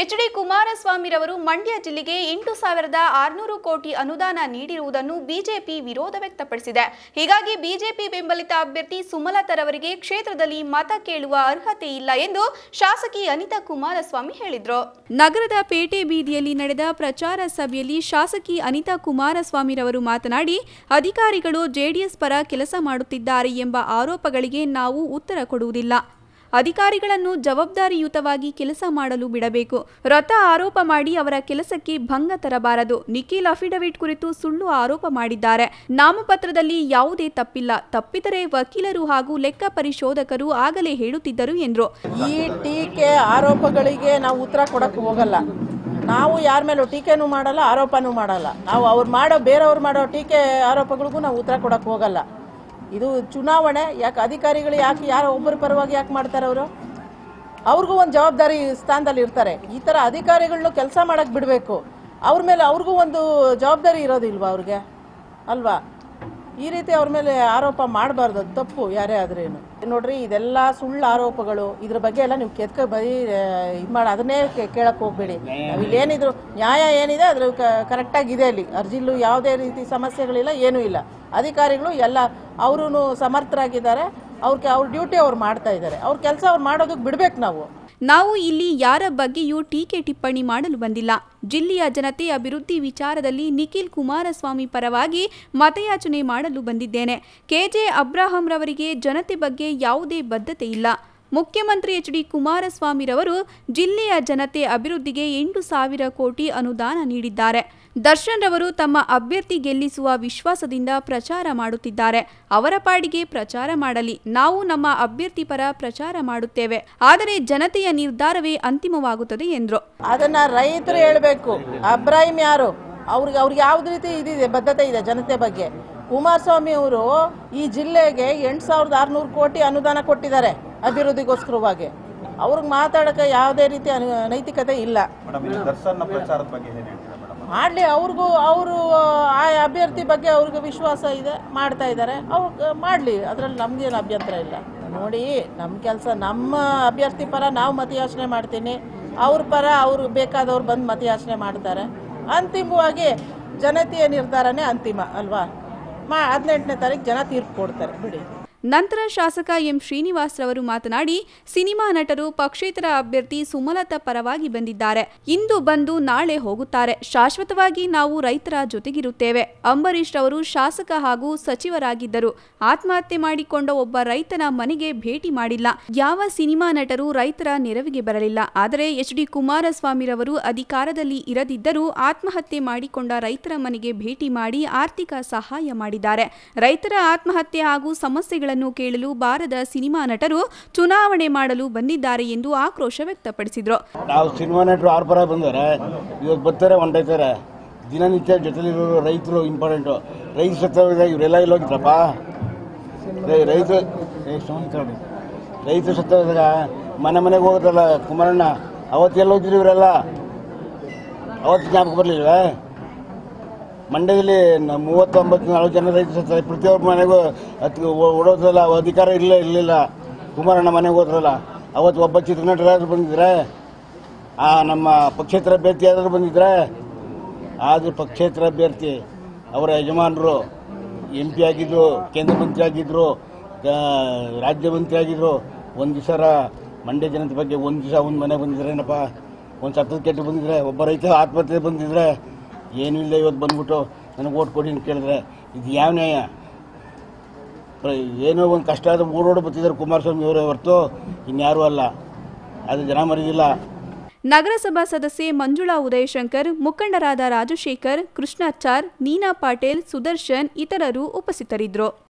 H D ಕುಮಾರಸ್ವಾಮಿರವರು Mandya ಜಿಲ್ಲೆಗೆ ಎಂಟು ಸಾವಿರದ ಆರುನೂರು ಕೋಟಿ ಅನುದಾನ ನೀಡಿರುವುದನ್ನು ಬಿಜೆಪಿ ವಿರೋಧ ವ್ಯಕ್ತಪಡಿಸಿದೆ. ಹೀಗಾಗಿ ಬಿಜೆಪಿ ಬೆಂಬಲಿತ ಅಭ್ಯರ್ಥಿ ಸುಮಲತರವರಿಗೆ ಕ್ಷೇತ್ರದಲ್ಲಿ ಮತ ಕೇಳುವ ಅರ್ಹತೆ ಇಲ್ಲ ಎಂದು ಶಾಸಕಿ ಅನಿತಾ ಕುಮಾರಸ್ವಾಮಿ ಹೇಳಿದರು. ನಗರದ ಪೇಟೆ ಬೀದಿಯಲ್ಲಿ ನಡೆದ ಪ್ರಚಾರ ಸಭೆಯಲ್ಲಿ ಶಾಸಕಿ ಅನಿತಾ ಕುಮಾರಸ್ವಾಮಿರವರು ಮಾತನಾಡಿ, ಅಧಿಕಾರಿಗಳು ಜೆಡಿಎಸ್ ಪರ ಕೆಲಸ ಮಾಡುತ್ತಿದ್ದಾರೆ ಎಂಬ ಆರೋಪಗಳಿಗೆ ನಾವು ಉತ್ತರ ಕೊಡುವುದಿಲ್ಲ. ಅಧಿಕಾರಿಗಳನ್ನು ಜವಾಬ್ದಾರಿಯುತವಾಗಿ ಕೆಲಸ ಮಾಡಲು ಬಿಡಬೇಕು. ರಥ ಆರೋಪ ಮಾಡಿ ಅವರ ಕೆಲಸಕ್ಕೆ ಭಂಗ ತರಬಾರದು. ನಿಖಿಲ್ ಅಫಿಡವಿಟ್ ಕುರಿತು ಸುಳ್ಳು ಆರೋಪ ಮಾಡಿದ್ದಾರೆ. ನಾಮಪತ್ರದಲ್ಲಿ ಯಾವುದೇ ತಪ್ಪಿಲ್ಲ. ತಪ್ಪಿದರೆ ವಕೀಲರು ಹಾಗೂ ಲೆಕ್ಕ ಪರಿಶೋಧಕರು ಆಗಲೇ ಹೇಳುತ್ತಿದ್ದರು ಎಂದರು. ಈ ಟೀಕೆ ಆರೋಪಗಳಿಗೆ ನಾವು ಉತ್ತರ ಕೊಡಕ್ಕೆ ಹೋಗಲ್ಲ. ನಾವು ಯಾರ ಮೇಲೂ ಟೀಕೆನೂ ಮಾಡಲ್ಲ, ಆರೋಪನೂ ಮಾಡಲ್ಲ. ನಾವು ಅವ್ರು ಮಾಡೋ, ಬೇರೆಯವ್ರು ಮಾಡೋ ಟೀಕೆ ಆರೋಪಗಳಿಗೂ ನಾವು ಉತ್ತರ ಕೊಡಕ್ಕೆ ಹೋಗಲ್ಲ. ಇದು ಚುನಾವಣೆ, ಯಾಕೆ ಅಧಿಕಾರಿಗಳು ಯಾಕೆ ಯಾರು ಒಬ್ಬರ ಪರವಾಗಿ ಯಾಕೆ ಮಾಡ್ತಾರೆ ಅವರು? ಅವ್ರಿಗೂ ಒಂದು ಜವಾಬ್ದಾರಿ ಸ್ಥಾನದಲ್ಲಿ ಇರ್ತಾರೆ. ಈ ಥರ ಅಧಿಕಾರಿಗಳನ್ನೂ ಕೆಲಸ ಮಾಡಕ್ಕೆ ಬಿಡಬೇಕು. ಅವ್ರ ಮೇಲೆ ಅವ್ರಿಗೂ ಒಂದು ಜವಾಬ್ದಾರಿ ಇರೋದಿಲ್ವಾ ಅವ್ರಿಗೆ? ಅಲ್ವಾ? ಈ ರೀತಿ ಅವ್ರ ಮೇಲೆ ಆರೋಪ ಮಾಡಬಾರ್ದು, ಅದು ತಪ್ಪು, ಯಾರೇ ಆದ್ರೇನು ನೋಡ್ರಿ, ಇದೆಲ್ಲ ಸುಳ್ಳು ಆರೋಪಗಳು, ಇದ್ರ ಬಗ್ಗೆ ಎಲ್ಲ ನೀವು ಕೆತ್ಕ ಬರೀ ಇದು ಮಾಡಿ, ಅದನ್ನೇ ಕೇಳಕ್ ಹೋಗ್ಬೇಡಿ. ನಾವು ಇಲ್ಲಿ ಏನಿದ್ರು ನ್ಯಾಯ ಏನಿದೆ ಅದ್ರ ಕರೆಕ್ಟಾಗಿ ಇದೆ ಅಲ್ಲಿ. ಅರ್ಜಿಲ್ಲೂ ಯಾವುದೇ ರೀತಿ ಸಮಸ್ಯೆಗಳಿಲ್ಲ, ಏನೂ ಇಲ್ಲ. ಅಧಿಕಾರಿಗಳು ಎಲ್ಲ ಅವರು ಸಮರ್ಥರಾಗಿದ್ದಾರೆ ಅವ್ರಿಗೆ ಅವ್ರ ಡ್ಯೂಟಿ ಅವ್ರು ಮಾಡ್ತಾ ಇದ್ದಾರೆ. ಅವ್ರ ಕೆಲಸ ಅವ್ರು ಮಾಡೋದಕ್ಕೆ ಬಿಡ್ಬೇಕು ನಾವು. ನಾವು ಇಲ್ಲಿ ಯಾರ ಬಗ್ಗೆಯೂ ಟೀಕೆ ಟಿಪ್ಪಣಿ ಮಾಡಲು ಬಂದಿಲ್ಲ. ಜಿಲ್ಲೆಯ ಜನತೆ ಅಭಿವೃದ್ಧಿ ವಿಚಾರದಲ್ಲಿ ನಿಖಿಲ್ ಕುಮಾರಸ್ವಾಮಿ ಪರವಾಗಿ ಮತಯಾಚನೆ ಮಾಡಲು ಬಂದಿದ್ದೇನೆ. ಕೆಜೆ ಅಬ್ರಾಹಂರವರಿಗೆ ಜನತೆ ಬಗ್ಗೆ ಯಾವುದೇ ಬದ್ಧತೆ ಇಲ್ಲ. ಮುಖ್ಯಮಂತ್ರಿ ಎಚ್ ಡಿ ಕುಮಾರಸ್ವಾಮಿರವರು ಜಿಲ್ಲೆಯ ಜನತೆ ಅಭಿವೃದ್ಧಿಗೆ ಎಂಟು ಸಾವಿರ ಕೋಟಿ ಅನುದಾನ ನೀಡಿದ್ದಾರೆ. ದರ್ಶನ್ ರವರು ತಮ್ಮ ಅಭ್ಯರ್ಥಿ ಗೆಲ್ಲಿಸುವ ವಿಶ್ವಾಸದಿಂದ ಪ್ರಚಾರ ಮಾಡುತ್ತಿದ್ದಾರೆ. ಅವರ ಪಾಡಿಗೆ ಪ್ರಚಾರ ಮಾಡಲಿ. ನಾವು ನಮ್ಮ ಅಭ್ಯರ್ಥಿ ಪರ ಪ್ರಚಾರ ಮಾಡುತ್ತೇವೆ. ಆದರೆ ಜನತೆಯ ನಿರ್ಧಾರವೇ ಅಂತಿಮವಾಗುತ್ತದೆ ಎಂದರು. ಅದನ್ನ ರೈತರು ಹೇಳಬೇಕು. ಅಬ್ರಾಹಿಂ ಯಾರು? ಅವ್ರಿಗೆ ಅವ್ರಿಗೆ ಯಾವ್ದು ರೀತಿ ಇದಿದೆ ಬದ್ಧತೆ ಇದೆ ಜನತೆ ಬಗ್ಗೆ? ಕುಮಾರಸ್ವಾಮಿ ಅವರು ಈ ಜಿಲ್ಲೆಗೆ ಎಂಟು ಸಾವಿರದ ಆರುನೂರು ಕೋಟಿ ಅನುದಾನ ಕೊಟ್ಟಿದ್ದಾರೆ ಅಭಿವೃದ್ಧಿಗೋಸ್ಕರವಾಗಿ. ಅವ್ರಿಗೆ ಮಾತಾಡಕ ಯಾವುದೇ ರೀತಿ ಅನು ನೈತಿಕತೆ ಇಲ್ಲ. ಮೇಡಮ್ ಈ ದರ್ಶನ್ ಪ್ರಚಾರದ ಬಗ್ಗೆ ಮಾಡಲಿ, ಅವ್ರಿಗೂ ಅವರು, ಆ ಅಭ್ಯರ್ಥಿ ಬಗ್ಗೆ ಅವ್ರಿಗೆ ವಿಶ್ವಾಸ ಇದೆ, ಮಾಡ್ತಾ ಇದ್ದಾರೆ. ಅವ್ರು ಮಾಡಲಿ, ಅದರಲ್ಲಿ ನಮಗೇನು ಅಭ್ಯಂತರ ಇಲ್ಲ. ನೋಡಿ ನಮ್ಮ ಕೆಲಸ, ನಮ್ಮ ಅಭ್ಯರ್ಥಿ ಪರ ನಾವು ಮತಯಾಚನೆ ಮಾಡ್ತೀನಿ. ಅವ್ರ ಪರ ಅವ್ರು ಬೇಕಾದವ್ರು ಬಂದು ಮತಯಾಚನೆ ಮಾಡ್ತಾರೆ. ಅಂತಿಮವಾಗಿ ಜನತೆಯ ನಿರ್ಧಾರನೇ ಅಂತಿಮ, ಅಲ್ವಾ? ಮಾ, ಹದಿನೆಂಟನೇ ತಾರೀಕು ಜನ ತೀರ್ಪು ಕೊಡ್ತಾರೆ, ಬಿಡಿ. ನಂತರ ಶಾಸಕ ಎಂ ಶ್ರೀನಿವಾಸ್ ರವರು ಮಾತನಾಡಿ, ಸಿನಿಮಾ ನಟರು, ಪಕ್ಷೇತರ ಅಭ್ಯರ್ಥಿ ಸುಮಲತಾ ಪರವಾಗಿ ಬಂದಿದ್ದಾರೆ. ಇಂದು ಬಂದು ನಾಳೆ ಹೋಗುತ್ತಾರೆ. ಶಾಶ್ವತವಾಗಿ ನಾವು ರೈತರ ಜೊತೆಗಿರುತ್ತೇವೆ. ಅಂಬರೀಶ್ ರವರು ಶಾಸಕ ಹಾಗೂ ಸಚಿವರಾಗಿದ್ದರು. ಆತ್ಮಹತ್ಯೆ ಮಾಡಿಕೊಂಡ ಒಬ್ಬ ರೈತನ ಮನೆಗೆ ಭೇಟಿ ಮಾಡಿಲ್ಲ. ಯಾವ ಸಿನಿಮಾ ನಟರು ರೈತರ ನೆರವಿಗೆ ಬರಲಿಲ್ಲ. ಆದರೆ ಎಚ್ ಡಿ ಕುಮಾರಸ್ವಾಮಿ ರವರು ಅಧಿಕಾರದಲ್ಲಿ ಇರದಿದ್ದರೂ ಆತ್ಮಹತ್ಯೆ ಮಾಡಿಕೊಂಡ ರೈತರ ಮನೆಗೆ ಭೇಟಿ ಮಾಡಿ ಆರ್ಥಿಕ ಸಹಾಯ ಮಾಡಿದ್ದಾರೆ. ರೈತರ ಆತ್ಮಹತ್ಯೆ ಹಾಗೂ ಸಮಸ್ಯೆಗಳನ್ನು ಕೇಳಲು ಬಾರದ ಸಿನಿಮಾ ನಟರು ಚುನಾವಣೆ ಮಾಡಲು ಬಂದಿದ್ದಾರೆ ಎಂದು ಆಕ್ರೋಶ ವ್ಯಕ್ತಪಡಿಸಿದರು. ನಾವು ಸಿನಿಮಾ ನಟರು ಆರು ಪರ ಬಂದರೆ ಇವತ್ತು ಬರ್ತಾರೆ ಹೊಂಟೈತಾರೆ ದಿನನಿತ್ಯ ಜೊತೆಲಿರೋರು ರೈತರು ಇಂಪಾರ್ಟೆಂಟು ರೈತ ಸತ್ತವಾಗ ಇವರೆಲ್ಲ ಇಲ್ಲಿ ಹೋಗಿದ್ರಪ್ಪ. ರೈತ ಏ, ಸುಮ್ನೆ ತಗೊಳ್ಳಿ. ರೈತ ಸತ್ತೋಗಿದಾಗ ಮನೆ ಮನೆಗೆ ಹೋಗುತ್ತಲ್ಲ ಕುಮಾರಣ್ಣ ಅವತ್ತೆಲ್ಲ ಹೋಗಿದ್ರು ಇವರೆಲ್ಲ? ಅವತ್ತು ಜ್ಞಾಪಕ ಬರಲಿಲ್ವೇ? ಮಂಡ್ಯದಲ್ಲಿ ಮೂವತ್ತೊಂಬತ್ತು, ನಾಲ್ಕು ಜನ ರೈತರು ಸತ್ತಾರೆ. ಪ್ರತಿಯೊಬ್ಬರ ಮನೆಗೂ ಹತ್ತು ಓಡೋದ್ರಲ್ಲ ಅಧಿಕಾರ ಇಲ್ಲ ಇರಲಿಲ್ಲ ಕುಮಾರಣ್ಣ ಮನೆಗೆ ಹೋದ್ರಲ್ಲ. ಅವತ್ತು ಒಬ್ಬ ಚಿತ್ರನಟರಾದ್ರು ಬಂದಿದ್ರೆ, ಆ ನಮ್ಮ ಪಕ್ಷೇತರ ಅಭ್ಯರ್ಥಿ ಯಾರಾದ್ರು ಬಂದಿದ್ರೆ, ಆದರೂ ಪಕ್ಷೇತರ ಅಭ್ಯರ್ಥಿ ಅವರ ಯಜಮಾನರು, ಎಂ ಪಿ ಆಗಿದ್ರು, ಕೇಂದ್ರ ಮಂತ್ರಿ ಆಗಿದ್ದರು ರಾಜ್ಯ ಮಂತ್ರಿ ಆಗಿದ್ರು, ಒಂದು ದಿವಸ ಮಂಡ್ಯ ಜನತೆ ಬಗ್ಗೆ ಒಂದು ದಿವಸ ಒಂದು ಮನೆ ಬಂದಿದ್ರೇನಪ್ಪ ಒಂದು ಕೆಟ್ಟು ಬಂದಿದ್ರೆ, ಒಬ್ಬ ರೈತ ಆತ್ಮಹತ್ಯೆ ಬಂದಿದ್ರೆ ಏನೂ ಇಲ್ಲ ಇವತ್ತು ಬಂದ್ಬಿಟ್ಟು ನನಗೆ ಓಟ್ ಕೊಡಿ ಅಂತ ಕೇಳಿದ್ರೆ, ಇದು ಯಾವ ನ್ಯಾಯ? ಏನೋ ಒಂದು ಕಷ್ಟ ಆದ ಊರೋಡು ಬರ್ತಿದ್ದಾರೆ ಕುಮಾರಸ್ವಾಮಿ ಅವರೇ ಹೊರತು, ಇನ್ಯಾರೂ ಅಲ್ಲ. ಅದು ಜನ ಮರಿದಿಲ್ಲ. ನಗರಸಭಾ ಸದಸ್ಯೆ ಮಂಜುಳಾ ಉದಯಶಂಕರ್, ಮುಖಂಡರಾದ ರಾಜಶೇಖರ್, ಕೃಷ್ಣಾಚಾರ್, ನೀನಾ ಪಾಟೇಲ್, ಸುದರ್ಶನ್ ಇತರರು ಉಪಸ್ಥಿತರಿದ್ದರು.